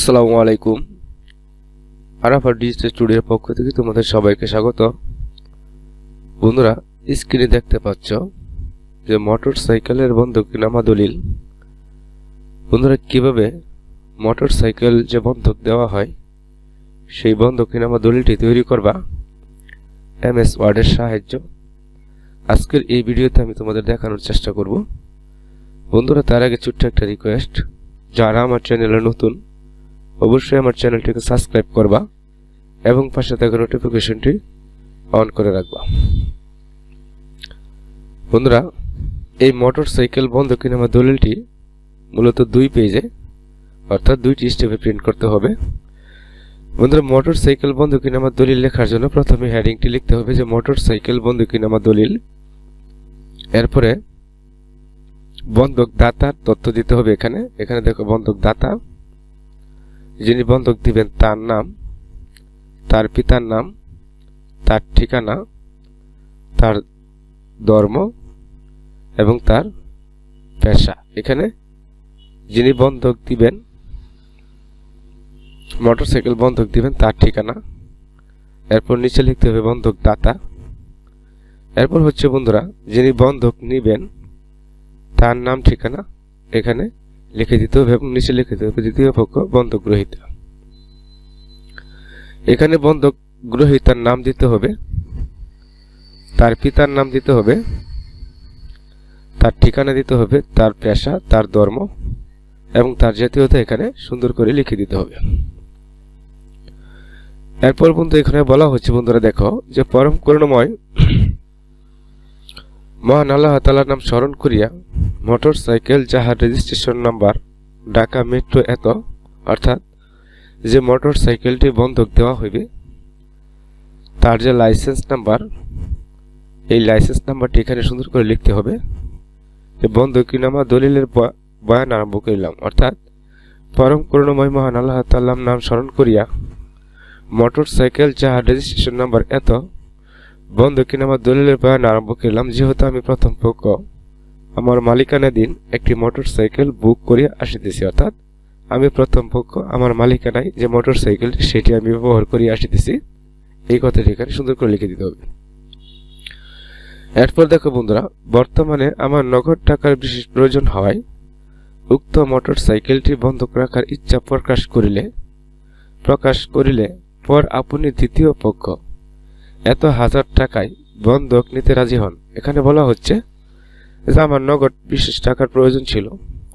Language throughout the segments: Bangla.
আসসালামু আলাইকুম। আরাফার ডিজিটাল স্টুডিওর পক্ষ থেকে তোমাদের সবাইকে স্বাগত। বন্ধুরা স্ক্রিনে দেখতে পাচ্ছ যে মোটর সাইকেলের বন্ধক নামা দলিল বন্ধুরা, কীভাবে মোটর সাইকেল যে বন্ধক দেওয়া হয়, সেই বন্ধক নামা দলিলটি তৈরি করবা? এম এস ওয়ার্ডের সাহায্য। আজকের এই ভিডিওতে আমি তোমাদের দেখানোর চেষ্টা করব। বন্ধুরা, তার আগে ছোট্ট একটা রিকোয়েস্ট যারা আমার চ্যানেলে নতুন অবশ্যই আমার চ্যানেলটিকে সাবস্ক্রাইব করবা এবং পাশে থাকা নোটিফিকেশনটি অন করে রাখবা। বন্ধুরা, এই মোটর সাইকেল বন্ধ কিনামা দলিলটি মূলত দুই পেজে, অর্থাৎ দুইটি স্টেপে প্রিন্ট করতে হবে। বন্ধুরা মোটর সাইকেল বন্ধ কিনামা দলিল লেখার জন্য প্রথমে হেডিংটি লিখতে হবে যে মোটর সাইকেল বন্ধ কিনামা দলিল। এরপরে বন্ধক দাতার তথ্য দিতে হবে এখানে। এখানে দেখো বন্ধক দাতা যিনি বন্ধক দিবেন তার নাম, তার পিতার নাম, তার ঠিকানা, তার ধর্ম এবং তার পেশা। এখানে যিনি বন্ধক দিবেন, মোটরসাইকেল বন্ধক দিবেন, তার ঠিকানা। এরপর নিচে লিখতে হবে বন্ধক দাতা। এরপর হচ্ছে বন্ধুরা, যিনি বন্ধক নিবেন, তার নাম ঠিকানা এখানে লিখে দিতে হবে এবং নিচে লিখে দিতে হবে, দ্বিতীয় পক্ষ বন্ধক গ্রহীতা। এখানে বন্ধক গ্রহীতার নাম দিতে হবে, তার পিতার নাম দিতে হবে, তার ঠিকানা দিতে হবে, তার পেশা, তার ধর্ম, এবং তার জাতীয়তা এখানে সুন্দর করে লিখে দিতে হবে। এরপর বন্ধু এখানে বলা হচ্ছে, বন্ধুরা দেখো, যে পরম করুণময় মহান আল্লাহ তালার নাম স্মরণ করিয়া মোটর সাইকেল যাহার রেজিস্ট্রেশন নাম্বার ঢাকা মেট্রো এত, অর্থাৎ যে মোটর সাইকেলটি বন্ধক দেওয়া হইবে, তার যে লাইসেন্স নাম্বার, এই লাইসেন্স নাম্বারটি এখানে সুন্দর করে লিখতে হবে। বন্ধকিনামা দলিলের বয়ান আরম্ভ করিলাম, অর্থাৎ পরম করুণময় মহান আল্লাহ তাল্লাম নাম স্মরণ করিয়া মোটর সাইকেল যাহার রেজিস্ট্রেশন নাম্বার এত বন্ধকিনামা দলিলের বয়ান আরম্ভ করলাম? যেহেতু আমি প্রথম পক্ষ, আমার মালিকানাধীন একটি মোটর সাইকেল বুক করিয়া আসিতেছি, অর্থাৎ আমি প্রথম পক্ষ, আমার মালিকানায় যে মোটর সাইকেলটি সেটি আমি ব্যবহার করিয়া আসিতেছি। এই কথাটি এখানে সুন্দর করে লিখে দিতে হবে। এরপর দেখো বন্ধুরা, বর্তমানে আমার নগদ টাকার বিশেষ প্রয়োজন হওয়ায় উক্ত মোটর সাইকেলটি বন্ধক রাখার ইচ্ছা প্রকাশ করিলে প্রকাশ করিলে পর আপনি দ্বিতীয় পক্ষ এত হাজার টাকায় বন্ধক নিতে রাজি হন। এখানে বলা হচ্ছে যে আমার নগদ বিশেষ টাকার প্রয়োজন ছিল।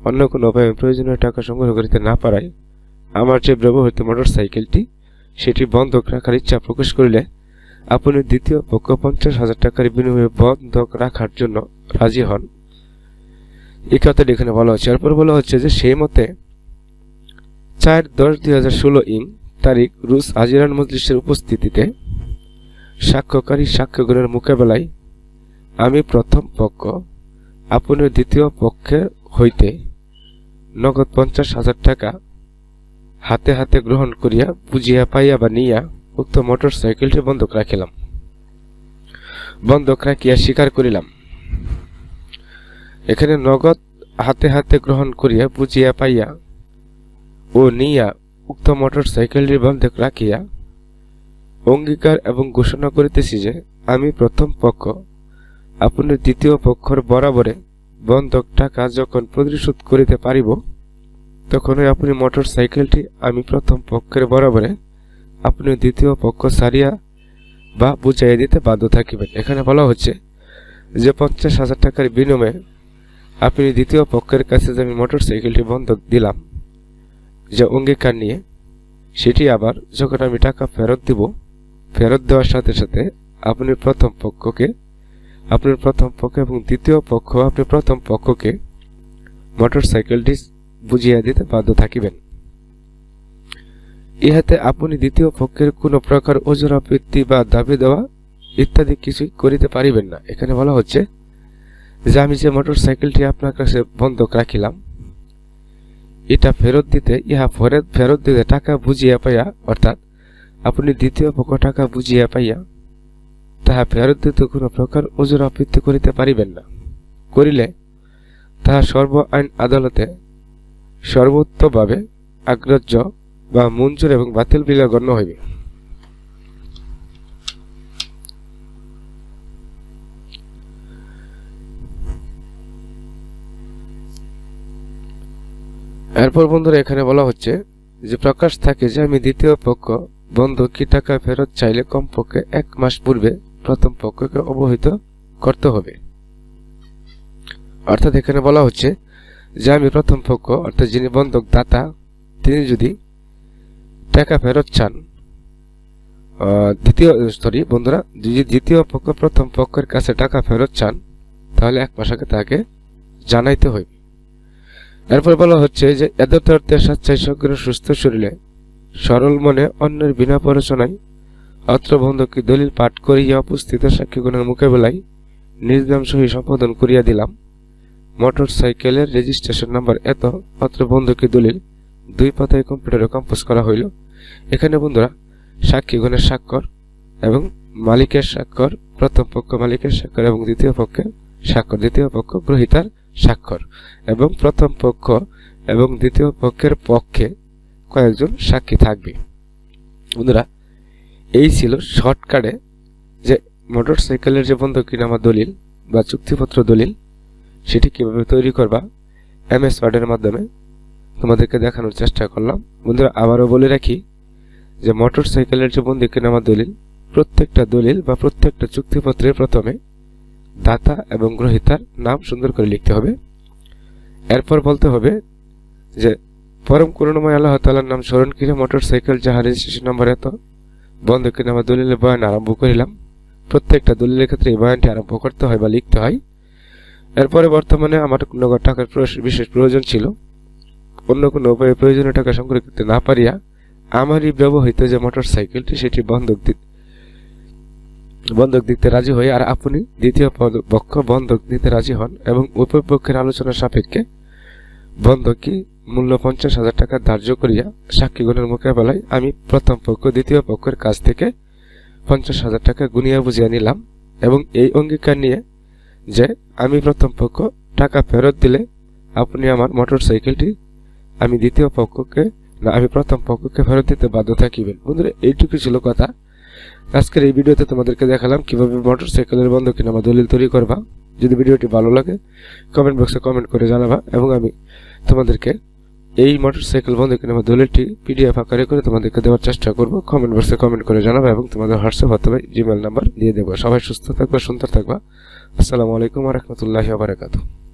অন্য কোনো উপায়ে প্রয়োজনীয় টাকা সংগ্রহ করিতে না পারায় আমার যে ব্যবহৃত মোটর সাইকেলটি সেটি বন্ধক রাখার ইচ্ছা প্রকাশ করিলে আপনি দ্বিতীয় পক্ষ পঞ্চাশ হাজার টাকার বিনিময়ে বন্ধক রাখার জন্য রাজি হন। এই কথাটি এখানে বলা হচ্ছে। এরপর বলা হচ্ছে যে সেই মতে চার দশ দুই হাজার ষোলো ইং তারিখ রুশ আজিরান মজলিসের উপস্থিতিতে সাক্ষ্যকারী সাক্ষ্যগুণের মোকাবেলায় আমি প্রথম পক্ষ আপনি দ্বিতীয় পক্ষের হইতে নগদ পঞ্চাশ হাজার টাকা হাতে হাতে গ্রহণ করিয়া বুঝিয়া পাইয়া বা নিয়া উক্ত মোটর সাইকেলটি বন্ধক রাখিলাম। বন্ধক রাখিয়া স্বীকার করিলাম। এখানে নগদ হাতে হাতে গ্রহণ করিয়া বুঝিয়া পাইয়া ও নিয়া উক্ত মোটর সাইকেলটি বন্ধক রাখিয়া অঙ্গীকার এবং ঘোষণা করিতেছি যে, আমি প্রথম পক্ষ, আপনি দ্বিতীয় পক্ষর বরাবরে বন্ধক টাকা যখন পরিশোধ করিতে পারিব, তখনই আপনি মোটর সাইকেলটি আমি প্রথম পক্ষের বরাবরে আপনি দ্বিতীয় পক্ষ সারিয়া বা বুঝাইয়া দিতে বাধ্য থাকিবেন। এখানে বলা হচ্ছে যে, পঞ্চাশ হাজার টাকার বিনিময়ে আপনি দ্বিতীয় পক্ষের কাছে যে আমি মোটর সাইকেলটি বন্ধক দিলাম, যে অঙ্গীকার নিয়ে, সেটি আবার যখন আমি টাকা ফেরত দিব ফেরত দেওয়ার সাথে সাথে আপনি প্রথম পক্ষকে আপনার প্রথম পক্ষ এবং দ্বিতীয় পক্ষ, আপনি প্রথম পক্ষকে মোটর সাইকেলটি বুঝিয়া দিতে বাধ্য থাকিবেন। ইহাতে আপনি দ্বিতীয় পক্ষের কোনো প্রকার ওজরাবৃত্তি বা দাবি দেওয়া ইত্যাদি কিছুই করিতে পারিবেন না। এখানে বলা হচ্ছে যে আমি যে মোটর সাইকেলটি আপনার কাছে বন্ধক রাখিলাম, এটা ফেরত দিতে, ইহা ফেরত দিতে টাকা বুঝিয়া পাইয়া, অর্থাৎ আপনি দ্বিতীয় পক্ষ টাকা বুঝিয়া পাইয়া তাহা ফেরত দিতে কোনো প্রকার ওজোর আবৃত্তি করিতে পারিবেন না। করিলে তাহা সর্ব আইন আদালতে সর্বোত্তভাবে আগ্রাহ্য বা মঞ্জুর এবং বাতিল বিলা গণ্য হইবে। এরপর বন্ধুরা এখানে বলা হচ্ছে যে প্রকাশ থাকে যে আমি দ্বিতীয় পক্ষ বন্ধু, কি টাকা ফেরত চাইলে কমপক্ষে এক মাস পূর্বে প্রথম পক্ষকে অবহিত করতে হবে। অর্থাৎ এখানে বলা হচ্ছে যে আমি প্রথম পক্ষ, অর্থাৎ যিনি বন্ধক দাতা তিনি যদি টাকা ফেরত চান দ্বিতীয় সরি বন্ধুরা, যদি দ্বিতীয় পক্ষ প্রথম পক্ষের কাছে টাকা ফেরত চান, তাহলে এক মাস আগে তাকে জানাইতে হইবে। এরপর বলা হচ্ছে যে এদর্থে স্বেচ্ছায় সগ্র সুস্থ শরীরে সরল মনে অন্যের বিনা পড়াশোনায় অত্র বন্ধকি দলিল পাঠ করিয়া উপস্থিত সাক্ষীগণের মোকাবেলায় নির্দাম সহি সম্পাদন করিয়া দিলাম। মোটর সাইকেলের রেজিস্ট্রেশন নাম্বার এত অত্র বন্ধকি দলিল দুই পাতায় কম্পিউটারে কম্পোজ করা হইল। এখানে বন্ধুরা, সাক্ষীগণের স্বাক্ষর এবং মালিকের স্বাক্ষর, প্রথম পক্ষ মালিকের স্বাক্ষর এবং দ্বিতীয় পক্ষের স্বাক্ষর, দ্বিতীয় পক্ষ গ্রহীতার স্বাক্ষর এবং প্রথম পক্ষ এবং দ্বিতীয় পক্ষের পক্ষে কয়েকজন সাক্ষী থাকবে। বন্ধুরা, এই ছিল শর্টকাটে যে মোটর সাইকেলের যে বন্ধকিনামা দলিল বা চুক্তিপত্র দলিল, সেটি কীভাবে তৈরি করবা এম এস ওয়ার্ডের মাধ্যমে তোমাদেরকে দেখানোর চেষ্টা করলাম। বন্ধুরা, আবারও বলে রাখি যে মোটর সাইকেলের যে বন্ধকিনামা দলিল, প্রত্যেকটা দলিল বা প্রত্যেকটা চুক্তিপত্রে প্রথমে দাতা এবং গ্রহীতার নাম সুন্দর করে লিখতে হবে। এরপর বলতে হবে যে পরম করুণময় আল্লাহ তালার নাম স্মরণ করে মোটর সাইকেল যাহা রেজিস্ট্রেশন নাম্বার এত বন্ধ কিনে আমার দলিলের বয়ান আরম্ভ করিলাম। প্রত্যেকটা দলিলের ক্ষেত্রে এই বয়ানটি আরম্ভ করতে হয় বা লিখতে হয়। এরপরে বর্তমানে আমার নগদ টাকার বিশেষ প্রয়োজন ছিল। অন্য কোনো উপায়ে প্রয়োজনীয় টাকা সংগ্রহ করতে না পারিয়া আমারই ব্যবহৃত যে মোটর সাইকেলটি সেটি বন্ধক দি- বন্ধক দিতে রাজি হয়ে আর আপনি দ্বিতীয় পক্ষ বন্ধক দিতে রাজি হন এবং উভয় পক্ষের আলোচনা সাপেক্ষে বন্ধকি মূল্য পঞ্চাশ হাজার টাকা ধার্য করিয়া সাক্ষীগণের মোকাবেলায় আমি প্রথম পক্ষ, দ্বিতীয় পক্ষের কাছ থেকে পঞ্চাশ হাজার টাকা গুনিয়া বুঝিয়া নিলাম এবং এই অঙ্গীকার নিয়ে যে আমি প্রথম পক্ষ টাকা ফেরত দিলে আপনি আমার মোটর সাইকেলটি আমি দ্বিতীয় পক্ষকে না, আমি প্রথম পক্ষকে ফেরত দিতে বাধ্য থাকিবেন। বন্ধুরা, এইটুকু ছিল কথা। আজকের এই ভিডিওতে তোমাদেরকে দেখালাম কীভাবে মোটর সাইকেলের বন্ধকিনামা দলিল তৈরি করবা। যদি ভিডিওটি ভালো লাগে কমেন্ট বক্সে কমেন্ট করে জানাবা এবং আমি তোমাদেরকে এই মোটরসাইকেল বন্ধ কিনে আমার দলিলটি পিডিএফ আকারে করে তোমাদেরকে দেওয়ার চেষ্টা করব। কমেন্ট বক্সে কমেন্ট করে জানাব এবং তোমাদের হোয়াটসঅ্যাপ অথবা জিমেল নাম্বার দিয়ে দেবো। সবাই সুস্থ থাকবা, সুন্দর থাকবা। আসসালামু আলাইকুম রহমতুল্লাহ বারাকাতুহ।